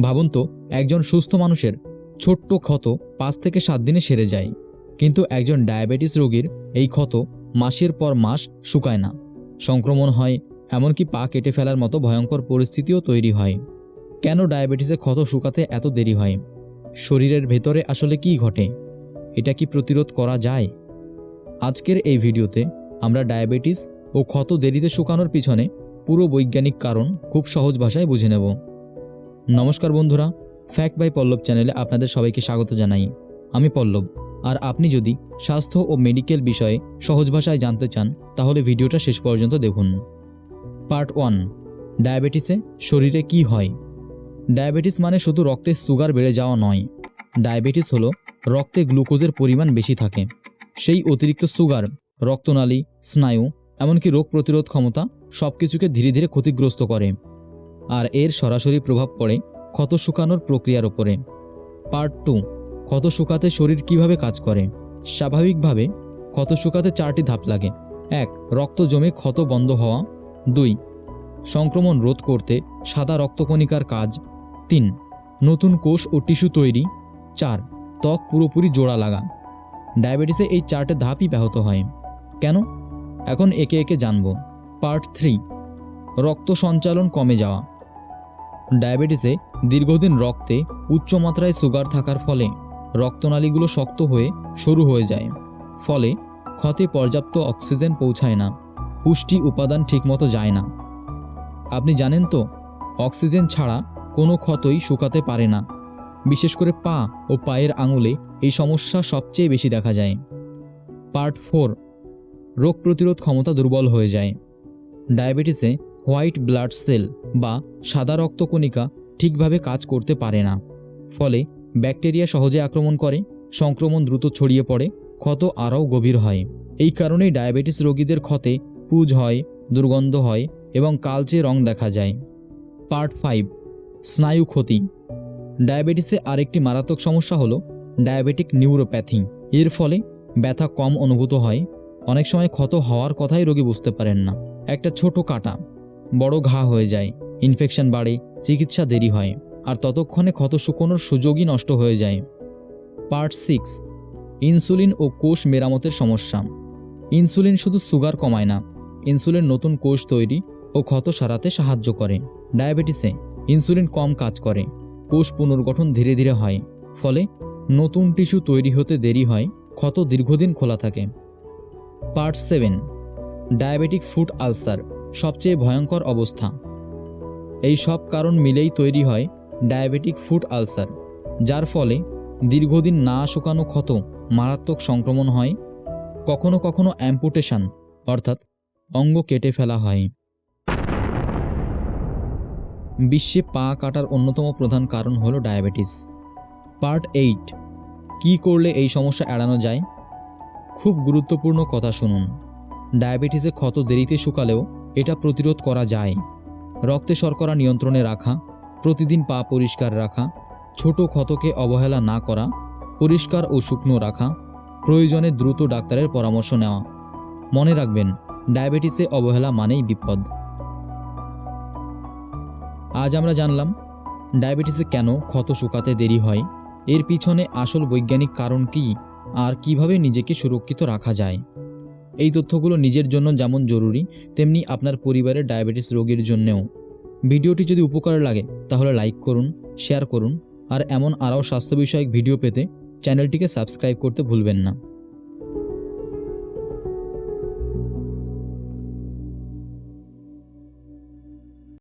ভাবুন তো, একজন সুস্থ মানুষের ছোট্ট ক্ষত পাঁচ থেকে সাত দিনে সেরে যায়। কিন্তু একজন ডায়াবেটিস রোগীর এই ক্ষত মাসের পর মাস শুকায় না। সংক্রমণ হয়, এমনকি পা কেটে ফেলার মতো ভয়ঙ্কর পরিস্থিতিও তৈরি হয়। কেন ডায়াবেটিসে ক্ষত শুকাতে এত দেরি হয়? শরীরের ভেতরে আসলে কি ঘটে? এটা কি প্রতিরোধ করা যায়? আজকের এই ভিডিওতে আমরা ডায়াবেটিস ও ক্ষত দেরিতে শুকানোর পিছনে পুরো বৈজ্ঞানিক কারণ খুব সহজ ভাষায় বুঝে নেব। নমস্কার বন্ধুরা ফ্যাক্ট বাই পল্লব চ্যানেলে আপনাদের সবাইকে স্বাগত জানাই। আমি পল্লব। আর আপনি যদি স্বাস্থ্য ও মেডিকেল বিষয়ে সহজ ভাষায় জানতে চান, তাহলে ভিডিওটা শেষ পর্যন্ত দেখুন। পার্ট ওয়ান, ডায়াবেটিসে শরীরে কি হয়? ডায়াবেটিস মানে শুধু রক্তে সুগার বেড়ে যাওয়া নয়। ডায়াবেটিস হলো রক্তে গ্লুকোজের পরিমাণ বেশি থাকে। সেই অতিরিক্ত সুগার, রক্তনালী, স্নায়ু, এমনকি রোগ প্রতিরোধ ক্ষমতা সব কিছুকে ধীরে ধীরে ক্ষতিগ্রস্ত করে। আর এর সরাসরি প্রভাব পড়ে ক্ষত শুকানোর প্রক্রিয়ার ওপরে পার্ট টু, ক্ষত শুকাতে শরীর কীভাবে কাজ করে? স্বাভাবিকভাবে, ক্ষত শুকাতে চারটি ধাপ লাগে। এক, রক্ত জমে ক্ষত বন্ধ হওয়া। দুই, সংক্রমণ রোধ করতে সাদা রক্তকণিকার কাজ। তিন, নতুন কোষ ও টিস্যু তৈরি। চার, ত্বক পুরোপুরি জোড়া লাগা। ডায়াবেটিসে এই চারটে ধাপই ব্যাহত হয়। কেন? এখন একে একে জানব। পার্ট থ্রি, রক্ত সঞ্চালন কমে যাওয়া। ডায়াবেটিসে দীর্ঘদিন রক্তে উচ্চ মাত্রায় সুগার থাকার ফলে রক্তনালীগুলো শক্ত হয়ে সরু হয়ে যায়। ফলে ক্ষতে পর্যাপ্ত অক্সিজেন পৌঁছায় না, পুষ্টি উপাদান ঠিকমতো যায় না। আপনি জানেন তো, অক্সিজেন ছাড়া কোনো ক্ষতই শুকাতে পারে না। বিশেষ করে পা ও পায়ের আঙুলে এই সমস্যা সবচেয়ে বেশি দেখা যায়। পার্ট ফোর, রোগ প্রতিরোধ ক্ষমতা দুর্বল হয়ে যায়। ডায়াবেটিসে হোয়াইট ব্লাড সেল বা সাদা রক্তকণিকা ঠিকভাবে কাজ করতে পারে না। ফলে ব্যাকটেরিয়া সহজে আক্রমণ করে, সংক্রমণ দ্রুত ছড়িয়ে পড়ে, ক্ষত আরও গভীর হয়। এই কারণেই ডায়াবেটিস রোগীদের ক্ষতে পুজ হয়, দুর্গন্ধ হয় এবং কালচে রং দেখা যায়। পার্ট ফাইভ, স্নায়ু ক্ষতি। ডায়াবেটিসে আরেকটি মারাত্মক সমস্যা হলো ডায়াবেটিক নিউরোপ্যাথি। এর ফলে ব্যথা কম অনুভূত হয়। অনেক সময় ক্ষত হওয়ার কথাই রোগী বুঝতে পারেন না। একটা ছোট কাটা। বড় ঘা হয়ে যায় ইনফেকশন বাড়ে, চিকিৎসা দেরি হয়, আর ততক্ষণে ক্ষত শুকোনোর সুযোগই নষ্ট হয়ে যায়। পার্ট সিক্স ইনসুলিন ও কোষ মেরামতের সমস্যা। ইনসুলিন শুধু সুগার কমায় না ইনসুলিন নতুন কোষ তৈরি ও ক্ষত সারাতে সাহায্য করে। ডায়াবেটিসে ইনসুলিন কম কাজ করে, কোষ পুনর্গঠন ধীরে ধীরে হয়, ফলে নতুন টিস্যু তৈরি হতে দেরি হয়, ক্ষত দীর্ঘদিন খোলা থাকে। Part seven diabetic food ulcer সবচেয়ে ভয়ঙ্কর অবস্থা। এই সব কারণ মিলেই তৈরি হয় ডায়াবেটিক ফুড আলসার, যার ফলে দীর্ঘদিন না শুকানো ক্ষত মারাত্মক সংক্রমণ হয়, কখনো কখনো অ্যাম্পুটেশন, অর্থাৎ অঙ্গ কেটে ফেলা হয়। বিশ্বে পা কাটার অন্যতম প্রধান কারণ হলো ডায়াবেটিস। পার্ট এইট, কী করলে এই সমস্যা এড়ানো যায়? খুব গুরুত্বপূর্ণ কথা শুনুন। ডায়াবেটিসে ক্ষত দেরিতে শুকালেও এটা প্রতিরোধ করা যায়। রক্তে শর্করা নিয়ন্ত্রণে রাখা, প্রতিদিন পা পরিষ্কার রাখা, ছোট ক্ষতকে অবহেলা না করা, পরিষ্কার ও শুকনো রাখা, প্রয়োজনে দ্রুত ডাক্তারের পরামর্শ নেওয়া। মনে রাখবেন, ডায়াবেটিসে অবহেলা মানেই বিপদ। আজ আমরা জানলাম, ডায়াবেটিসে কেন ক্ষত শুকাতে দেরি হয়? এর পিছনে আসল বৈজ্ঞানিক কারণ কী? আর কীভাবে নিজেকে সুরক্ষিত রাখা যায়? এই তথ্যগুলো নিজের জন্য যেমন জরুরি, তেমনি আপনার পরিবারের ডায়াবেটিস রোগীর জন্যেও। ভিডিওটি যদি উপকার লাগে, তাহলে লাইক করুন, শেয়ার করুন, আর এমন আরও স্বাস্থ্য বিষয়ক ভিডিও পেতে চ্যানেলটিকে সাবস্ক্রাইব করতে ভুলবেন না।